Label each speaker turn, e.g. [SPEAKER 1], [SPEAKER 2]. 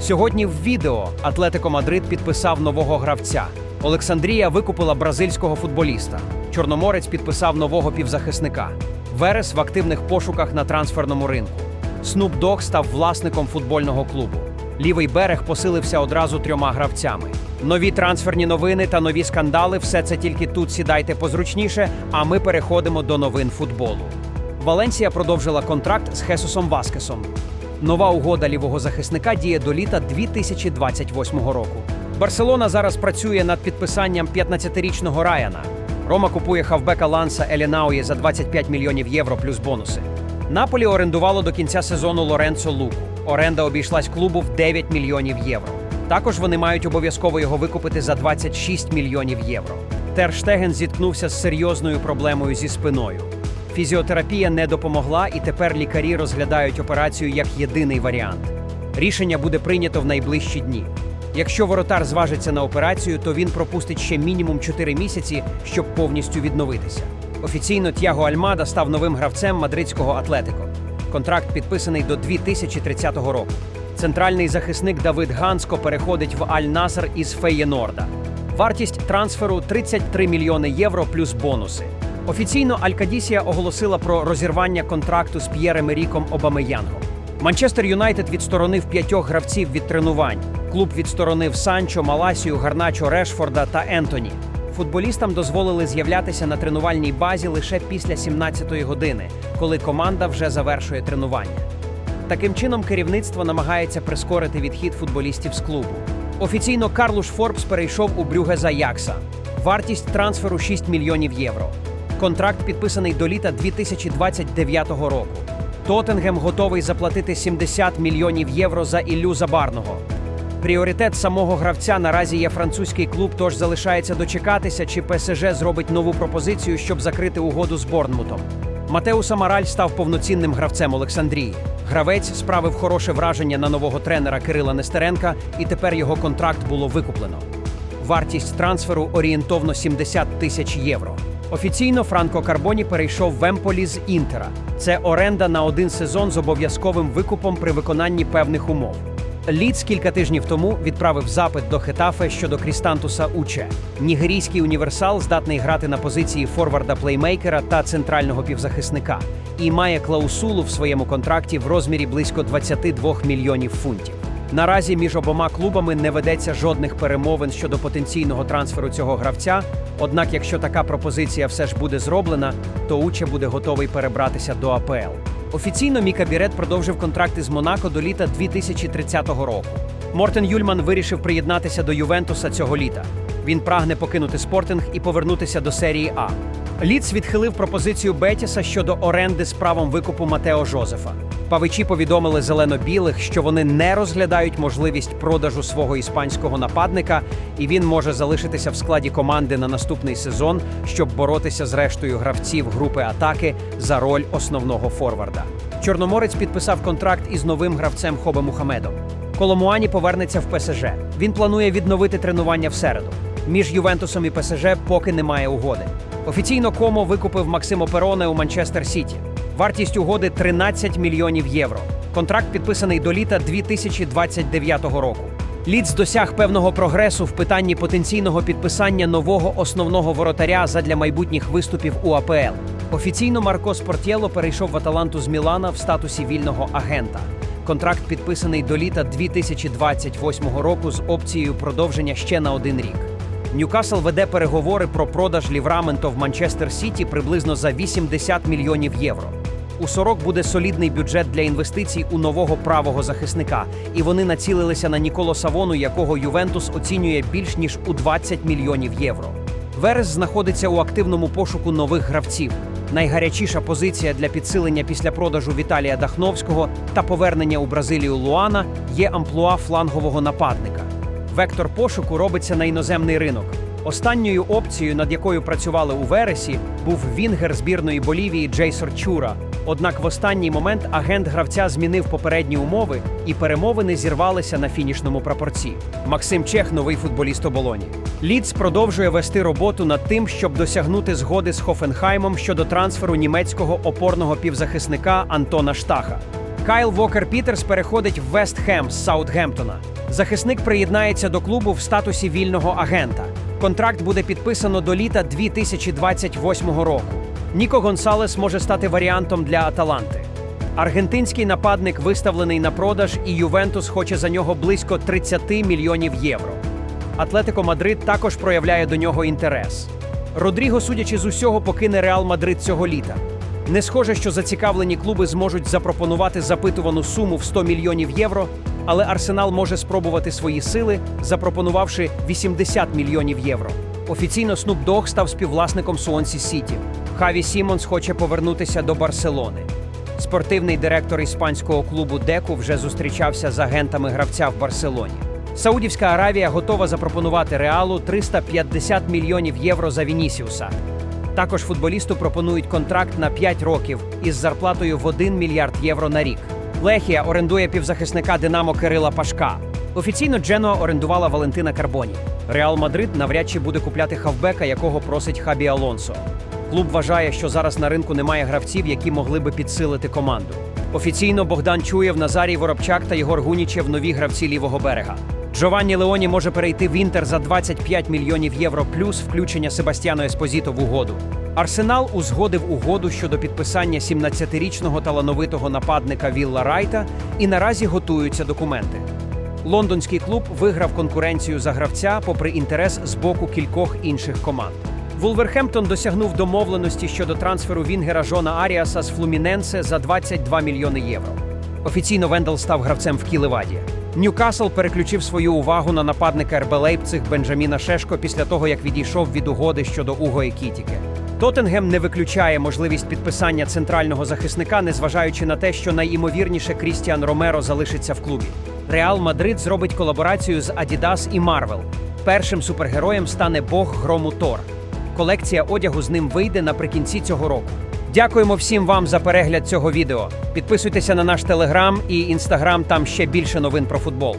[SPEAKER 1] Сьогодні в відео Атлетико Мадрид підписав нового гравця. Олександрія викупила бразильського футболіста. Чорноморець підписав нового півзахисника. Верес в активних пошуках на трансферному ринку. Снуп Дог став власником футбольного клубу. Лівий берег посилився одразу трьома гравцями. Нові трансферні новини та нові скандали все це тільки тут сідайте позручніше, а ми переходимо до новин футболу. Валенсія продовжила контракт з Хесусом Васкесом. Нова угода лівого захисника діє до літа 2028 року. Барселона зараз працює над підписанням 15-річного Раяна. Рома купує хавбека Ланса Елінауї за 25 мільйонів євро плюс бонуси. Наполі орендувало до кінця сезону Лоренцо Луку. Оренда обійшлась клубу в 9 мільйонів євро. Також вони мають обов'язково його викупити за 26 мільйонів євро. Терштеген зіткнувся з серйозною проблемою зі спиною. Фізіотерапія не допомогла, і тепер лікарі розглядають операцію як єдиний варіант. Рішення буде прийнято в найближчі дні. Якщо воротар зважиться на операцію, то він пропустить ще мінімум 4 місяці, щоб повністю відновитися. Офіційно Тяго Альмада став новим гравцем мадридського Атлетико. Контракт підписаний до 2030 року. Центральний захисник Давид Ганско переходить в Аль-Наср із Феєнорда. Вартість трансферу 33 мільйони євро плюс бонуси. Офіційно Алькадісія оголосила про розірвання контракту з П'єрем Еріком Обамеянгом. Манчестер Юнайтед відсторонив п'ятьох гравців від тренувань. Клуб відсторонив Санчо, Маласію, Гарначо, Решфорда та Ентоні. Футболістам дозволили з'являтися на тренувальній базі лише після 17-ї години, коли команда вже завершує тренування. Таким чином, керівництво намагається прискорити відхід футболістів з клубу. Офіційно Карлуш Форбс перейшов у Брюге за Якса. Вартість трансферу 6 мільйонів євро. Контракт підписаний до літа 2029 року. Тоттенгем готовий заплатити 70 мільйонів євро за Іллю Забарного. Пріоритет самого гравця наразі є французький клуб, тож залишається дочекатися, чи ПСЖ зробить нову пропозицію, щоб закрити угоду з Борнмутом. Матеус Амараль став повноцінним гравцем Олександрії. Гравець справив хороше враження на нового тренера Кирила Нестеренка, і тепер його контракт було викуплено. Вартість трансферу орієнтовно 70 тисяч євро. Офіційно Франко Карбоні перейшов в Емполі з Інтера. Це оренда на один сезон з обов'язковим викупом при виконанні певних умов. Ліц кілька тижнів тому відправив запит до Хетафе щодо Крістантуса Уче. Нігерійський універсал здатний грати на позиції форварда-плеймейкера та центрального півзахисника і має клаусулу в своєму контракті в розмірі близько 22 мільйонів фунтів. Наразі між обома клубами не ведеться жодних перемовин щодо потенційного трансферу цього гравця. Однак, якщо така пропозиція все ж буде зроблена, то Уче буде готовий перебратися до АПЛ. Офіційно Міка Бірет продовжив контракт із Монако до літа 2030 року. Мортен Юльман вирішив приєднатися до Ювентуса цього літа. Він прагне покинути спортинг і повернутися до серії А. Ліц відхилив пропозицію Бетіса щодо оренди з правом викупу Матео Жозефа. Павичі повідомили зелено-білих, що вони не розглядають можливість продажу свого іспанського нападника, і він може залишитися в складі команди на наступний сезон, щоб боротися з рештою гравців групи атаки за роль основного форварда. Чорноморець підписав контракт із новим гравцем Хобе Мухамедом. Коломуані повернеться в ПСЖ. Він планує відновити тренування в середу. Між Ювентусом і ПСЖ поки немає угоди. Офіційно Комо викупив Максимо Пероне у Манчестер Сіті. Вартість угоди 13 мільйонів євро. Контракт підписаний до літа 2029 року. Ліц досяг певного прогресу в питанні потенційного підписання нового основного воротаря задля майбутніх виступів у АПЛ. Офіційно Марко Спортєло перейшов в Аталанту з Мілана в статусі вільного агента. Контракт підписаний до літа 2028 року з опцією продовження ще на один рік. Ньюкасл веде переговори про продаж Лівраменто в Манчестер Сіті приблизно за 80 мільйонів євро. У сорок буде солідний бюджет для інвестицій у нового правого захисника, і вони націлилися на Ніколо Савону, якого Ювентус оцінює більш ніж у 20 мільйонів євро. Верес знаходиться у активному пошуку нових гравців. Найгарячіша позиція для підсилення після продажу Віталія Дахновського та повернення у Бразилію Луана є амплуа флангового нападника. Вектор пошуку робиться на іноземний ринок. Останньою опцією, над якою працювали у вересі, був вінгер збірної Болівії Джейсор Чура. Однак в останній момент агент гравця змінив попередні умови, і перемовини зірвалися на фінішному прапорці. Максим Чех, новий футболіст оболоні. Ліц продовжує вести роботу над тим, щоб досягнути згоди з Хофенхаймом щодо трансферу німецького опорного півзахисника Антона Штаха. Кайл Вокер Пітерс переходить в Вест Хем з Саутгемптона. Захисник приєднається до клубу в статусі вільного агента. Контракт буде підписано до літа 2028 року. Ніко Гонсалес може стати варіантом для Аталанти. Аргентинський нападник виставлений на продаж, і Ювентус хоче за нього близько 30 мільйонів євро. Атлетико Мадрид також проявляє до нього інтерес. Родріго, судячи з усього, покине Реал Мадрид цього літа. Не схоже, що зацікавлені клуби зможуть запропонувати запитувану суму в 100 мільйонів євро, але Арсенал може спробувати свої сили, запропонувавши 80 мільйонів євро. Офіційно Снуп Дог став співвласником Суонсі Сіті. Хаві Сімонс хоче повернутися до Барселони. Спортивний директор іспанського клубу Деку вже зустрічався з агентами гравця в Барселоні. Саудівська Аравія готова запропонувати реалу 350 мільйонів євро за Вінісіуса. Також футболісту пропонують контракт на 5 років із зарплатою в 1 мільярд євро на рік. Лехія орендує півзахисника Динамо Кирила Пашка. Офіційно Дженуа орендувала Валентина Карбоні. Реал Мадрид навряд чи буде купляти хавбека, якого просить Хабі Алонсо. Клуб вважає, що зараз на ринку немає гравців, які могли би підсилити команду. Офіційно Богдан Чуєв, Назарій Воробчак та Єгор Гунічев нові гравці лівого берега. Джованні Леоні може перейти в Інтер за 25 мільйонів євро плюс включення Себастьяно Еспозіто в угоду. Арсенал узгодив угоду щодо підписання 17-річного талановитого нападника Вілла Райта і наразі готуються документи. Лондонський клуб виграв конкуренцію за гравця попри інтерес з боку кількох інших команд. Вулверхемптон досягнув домовленості щодо трансферу Вінгера Жона Аріаса з Флуміненсе за 22 мільйони євро. Офіційно Вендел став гравцем в Кілеваді. Ньюкасл переключив свою увагу на нападника РБ Лейпциг Бенджаміна Шешко після того, як відійшов від угоди щодо Уго Екітіке. Тоттенгем не виключає можливість підписання центрального захисника, незважаючи на те, що найімовірніше Крістіан Ромеро залишиться в клубі. Реал Мадрид зробить колаборацію з Adidas і Marvel. Першим супергероєм стане Бог грому Тор. Колекція одягу з ним вийде наприкінці цього року. Дякуємо всім вам за перегляд цього відео. Підписуйтеся на наш телеграм і інстаграм, там ще більше новин про футбол.